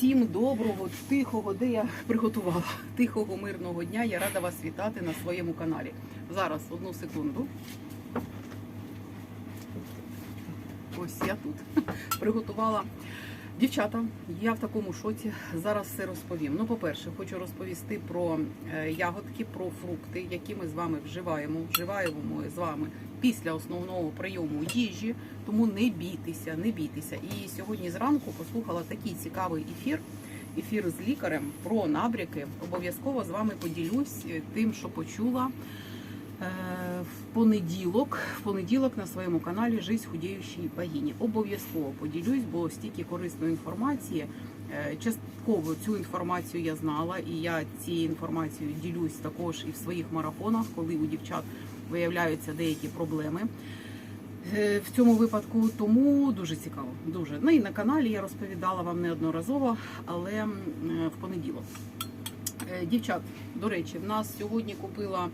Всім доброго, тихого, де я приготувала тихого мирного дня. Я рада вас вітати на своєму каналі. Зараз одну секунду. Ось я тут приготувала. Дівчата, я в такому шоці. Зараз все розповім. Ну, по-перше, хочу розповісти про е, ягодки, про фрукти, які ми з вами вживаємо. Вживаємо ми з вами після основного прийому їжі. Тому не бійтеся, не бійтеся. І сьогодні зранку послухала такий цікавий ефір. Ефір з лікарем про набряки. Обов'язково з вами поділюсь е, тим, що почула в понеділок. В понеділок на своєму каналі Жизнь худіючій богині. Обов'язково поділюсь, бо стільки корисної інформації. Е, Частково цю інформацію я знала, і я цією інформацією ділюсь також і в своїх марафонах, коли у дівчат виявляються деякі проблеми. Е, В цьому випадку тому дуже цікаво. Дуже ну і на каналі я розповідала вам неодноразово, але е, в понеділок. Е, Дівчат, до речі, в нас сьогодні купила е,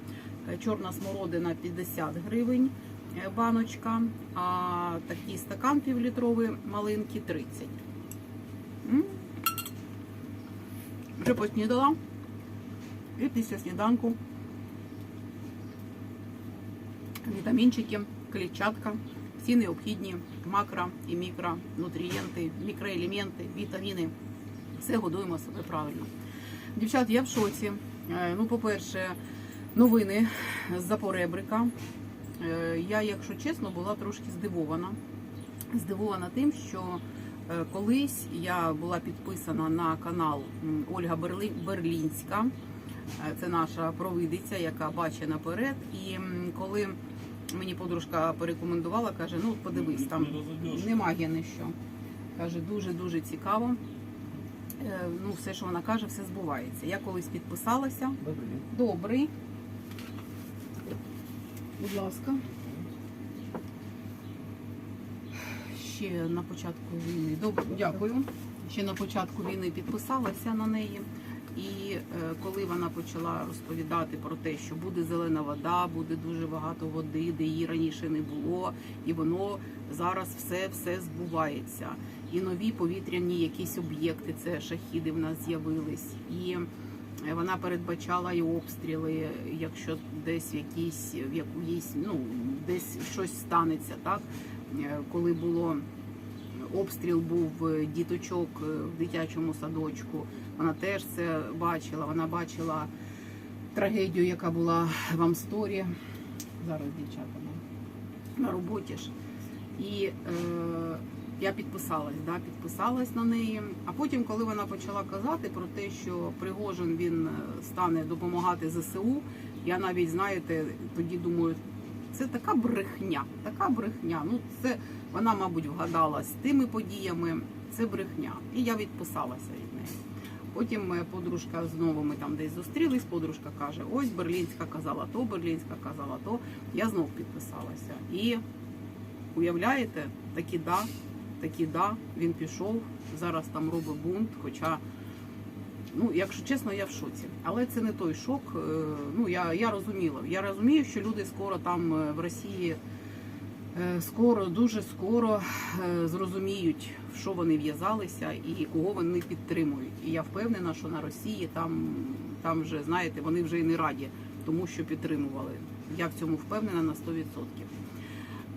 чорна смородина 50 гривень е, баночка, а такий стакан півлітровий маленький 30. М? Вже поснідала. І після сніданку вітамінчики, клітчатка, всі необхідні макро і мікронутрієнти, мікроелементи, вітаміни. Все годуємо себе правильно. Дівчат, я в шоці. Е, Ну, по-перше, новини з Запоребрика. Е, Я, якщо чесно, була трошки здивована. Здивована тим, що е, колись я була підписана на канал Ольга Берлінська. Е, Це наша провидиця, яка бачить наперед. І коли мені подружка порекомендувала, каже: ну подивись, там немає ні що. Каже, дуже дуже цікаво. Ну, все, що вона каже, все збувається. Я колись підписалася. Добрий. Добрий. Будь ласка. Ще на початку війни. Дякую. Ще на початку війни підписалася на неї. І е, коли вона почала розповідати про те, що буде зелена вода, буде дуже багато води, де її раніше не було, і воно зараз все все збувається. І нові повітряні якісь об'єкти, це шахіди в нас з'явились. І вона передбачала і обстріли, якщо десь в якійсь в якоїсь, ну десь щось станеться, так Е, коли було обстріл був е, діточок е, в дитячому садочку. Вона теж це бачила. Вона бачила трагедію, яка була в Амсторі. Зараз дівчата на роботі ж. І е, я підписалась, да, підписалась на неї. А потім, коли вона почала казати про те, що Пригожин він е, стане допомагати ЗСУ, я навіть знаєте, тоді думаю, це така брехня, така брехня. Ну це вона, мабуть, вгадала з тими подіями. Це брехня. І я відписалася від неї. Потім моя подружка знову ми там десь зустрілись. Подружка каже: ось Берлінська казала то, Берлінська казала то. Я знов підписалася. І уявляєте, такі да, такі да, він пішов, зараз там робить бунт. Хоча, ну, якщо чесно, я в шоці. Але це не той шок. Е, Ну, я, я розуміла. Я розумію, що люди скоро там е, в Росії. е, Скоро, дуже скоро зрозуміють, в що вони в'язалися і кого вони підтримують. І я впевнена, що на Росії там, там вже знаєте, вони вже і не раді, тому що підтримували. Я в цьому впевнена на 100%.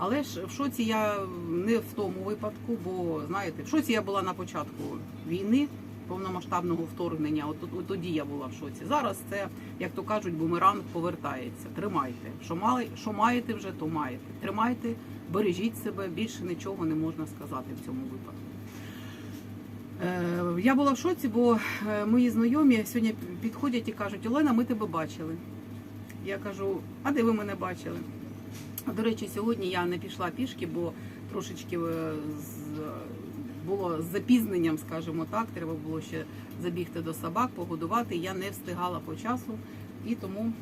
Але ж в шоці я не в тому випадку, бо знаєте, в шоці я була на початку війни, повномасштабного вторгнення. От, от, от тоді я була в шоці. Зараз це, як то кажуть, бумеранг повертається. Тримайте. Що мали, що маєте вже, то маєте. Тримайте, бережіть себе. Більше нічого не можна сказати в цьому випадку. Е, я була в шоці, бо е, мої знайомі сьогодні підходять і кажуть: Олена, ми тебе бачили. Я кажу, а де ви мене бачили? До речі, сьогодні я не пішла пішки, бо трошечки е, було з запізненням, скажімо так. Треба було ще забігти до собак, погодувати. Я не встигала по часу і тому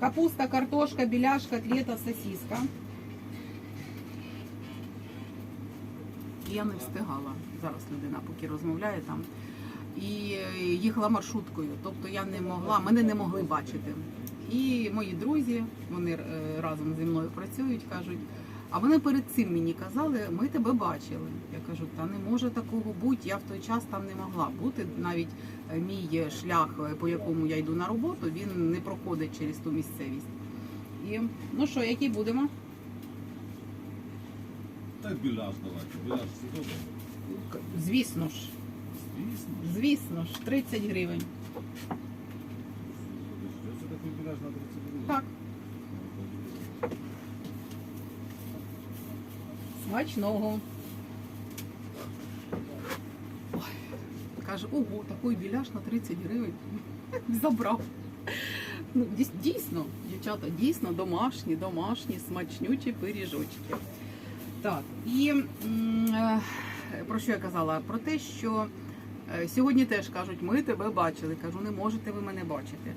капуста, картошка, біляш, котлета, сосиска. Я не встигала. Зараз людина поки розмовляє там. І їхала маршруткою, тобто я не могла, мене не могли бачити. І мої друзі, вони е, разом зі мною працюють, кажуть: А вони перед цим мені казали, ми тебе бачили. Я кажу, та не може такого бути. Я в той час там не могла бути. Навіть е, мій шлях, е, по якому я йду на роботу, він не проходить через ту місцевість. І ну що, який будемо? Так біляш давайте. Біляш це добре. Звісно ж, Звісно. звісно ж, 30 гривень. Що це такий біляш на 30 гривень? Так, смачного. Ой, каже, ого, такий біляш на 30 гривень. Забрав. Ну, дійсно, дівчата, дійсно домашні, домашні, смачнючі пиріжочки. Так, і е, про що я казала? Про те, що е, сьогодні теж кажуть, ми тебе бачили. Кажу, не можете ви мене бачити.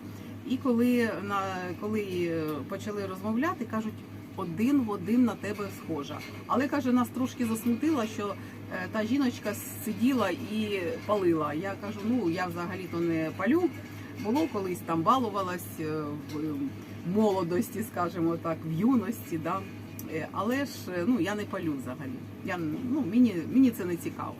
І коли, на, коли е, почали розмовляти, кажуть, один в один на тебе схожа. Але каже, нас трошки засмутило, що е, та жіночка сиділа і палила. Я кажу, ну я взагалі-то не палю. Було колись там балувалась е, в молодості, скажімо так, в юності, да. Але ж ну я не палю взагалі. Я ну мені, мені це не цікаво.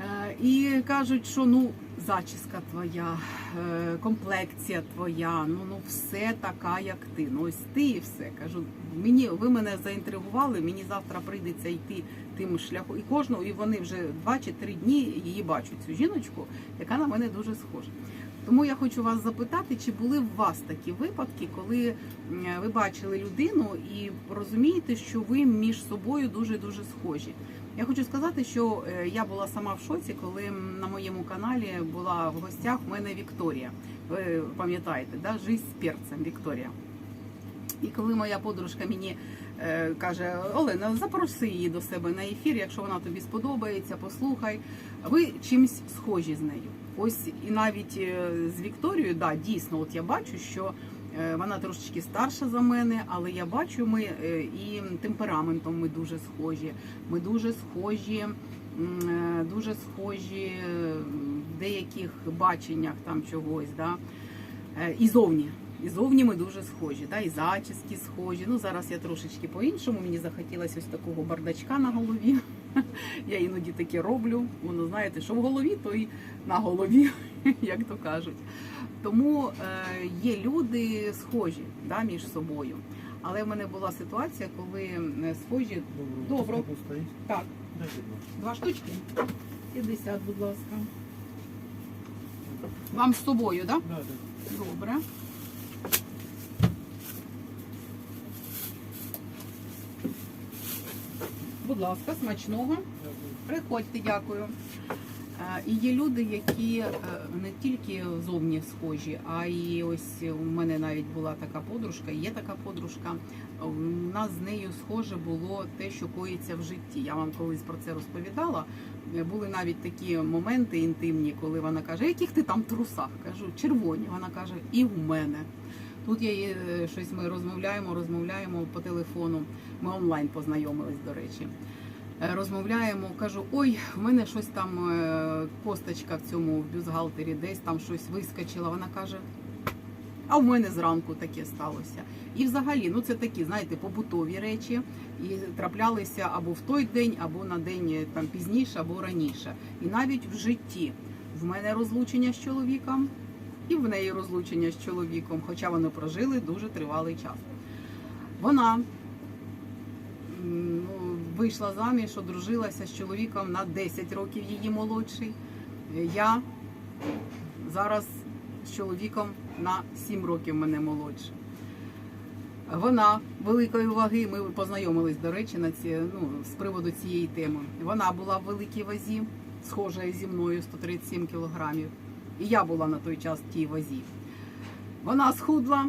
Е, І кажуть, що ну зачіска твоя, е, комплекція твоя, ну ну все така, як ти. Ну ось ти і все. Кажу, мені ви мене заінтригували. Мені завтра прийдеться йти тим шляхом. І кожного, і вони вже два чи три дні її бачать цю жіночку, яка на мене дуже схожа. Тому я хочу вас запитати, чи були у вас такі випадки, коли ви бачили людину і розумієте, що ви між собою дуже дуже схожі. Я хочу сказати, що е, я була сама в шоці, коли на моєму каналі була в гостях в мене Вікторія. Ви пам'ятаєте, да? Жизнь з перцем Вікторія. І коли моя подружка мені е, каже: Олена, запроси її до себе на ефір, якщо вона тобі сподобається, послухай. Ви чимсь схожі з нею. Ось і навіть е, з Вікторією, да, дійсно, от я бачу, що вона трошечки старша за мене, але я бачу, ми е, і темпераментом ми дуже схожі. Ми дуже схожі, е, дуже схожі е, в деяких баченнях там чогось. Да? Е, І зовні. І зовні ми дуже схожі, да? і зачіски схожі. Ну зараз я трошечки по-іншому. Мені захотілося ось такого бардачка на голові. Я іноді таке роблю. Воно знаєте, що в голові, то й на голові, як то кажуть. Тому е, є люди схожі да, між собою. Але в мене була ситуація, коли е, схожі. Добро. Так, два. два штучки. 50, будь ласка. Вам з собою, так? Да, да. Да? Добре. Будь ласка, смачного. Приходьте, дякую. Е, І є люди, які е, не тільки зовні схожі, а й ось у мене навіть була така подружка, є така подружка. У нас з нею схоже було те, що коїться в житті. Я вам колись про це розповідала. Е, Були навіть такі моменти інтимні, коли вона каже, яких ти там трусах? Кажу, червоні. Вона каже, і в мене. Тут я е, щось ми розмовляємо, розмовляємо по телефону. Ми онлайн познайомились, до речі. Е, Розмовляємо, кажу, ой, в мене щось там е, косточка в цьому в бюстгальтері, десь там щось вискочила. Вона каже, а в мене зранку таке сталося. І взагалі, ну це такі, знаєте, побутові речі, і траплялися або в той день, або на день там пізніше, або раніше. І навіть в житті в мене розлучення з чоловіком, і в неї розлучення з чоловіком, хоча вони прожили дуже тривалий час. Вона ну, вийшла заміж, одружилася з чоловіком на 10 років її молодший. Я зараз з чоловіком на 7 років мене молодше. Вона великої ваги, ми познайомились, до речі, на ці, ну, з приводу цієї теми. Вона була в великій вазі, схожа зі мною 137 кілограмів. І я була на той час в тій вазі. Вона схудла,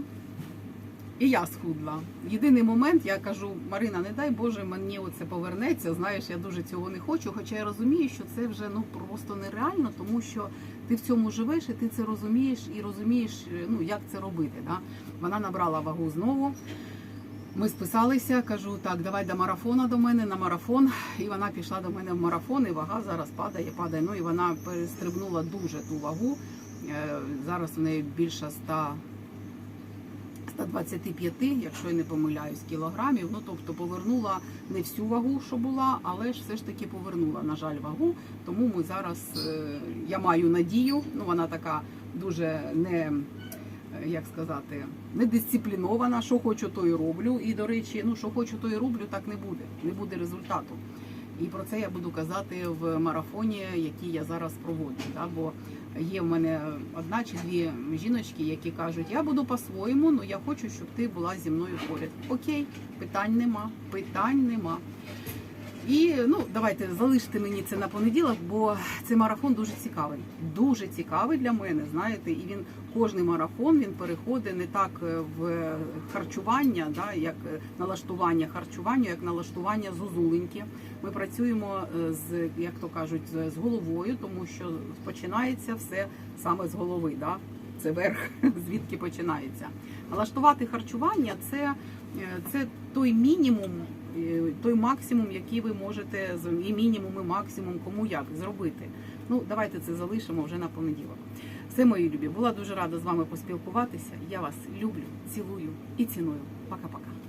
і я схудла. Єдиний момент, я кажу, Марина, не дай Боже, мені оце повернеться. Знаєш, я дуже цього не хочу. Хоча я розумію, що це вже ну просто нереально, тому що ти в цьому живеш і ти це розумієш і розумієш, е, ну як це робити. Да? Вона набрала вагу знову. Ми списалися, кажу, так, давай до марафона до мене на марафон. І вона пішла до мене в марафон, і вага зараз падає, падає. Ну і вона перестрибнула дуже ту вагу. Е, Зараз в неї більше 100 та 25, якщо я не помиляюсь, кілограмів. Ну тобто повернула не всю вагу, що була, але ж все ж таки повернула, на жаль, вагу. Тому ми зараз е, я маю надію. Ну вона така дуже не. Як сказати, недисциплінована, що хочу, то і роблю. І до речі, ну що хочу, то і роблю, так не буде. Не буде результату. І про це я буду казати в марафоні, який я зараз проводжу. Да? Бо є в мене одна чи дві жіночки, які кажуть, я буду по-своєму, але я хочу, щоб ти була зі мною поряд. Окей, питань нема, питань нема. І ну давайте залиште мені це на понеділок, бо цей марафон дуже цікавий. Дуже цікавий для мене. Знаєте, і він кожний марафон він переходить не так е, в харчування, да, як е, налаштування харчування, як налаштування зозуленьки. Ми працюємо е, з як то кажуть, з головою, тому що починається все саме з голови. Да? Це верх, звідки починається. Налаштувати харчування це, е, це той мінімум, е, той максимум, який ви можете і мінімум, і максимум кому як зробити. Ну давайте це залишимо вже на понеділок. Все, мої любі, була дуже рада з вами поспілкуватися. Я вас люблю, цілую і ціную. Пока-пока.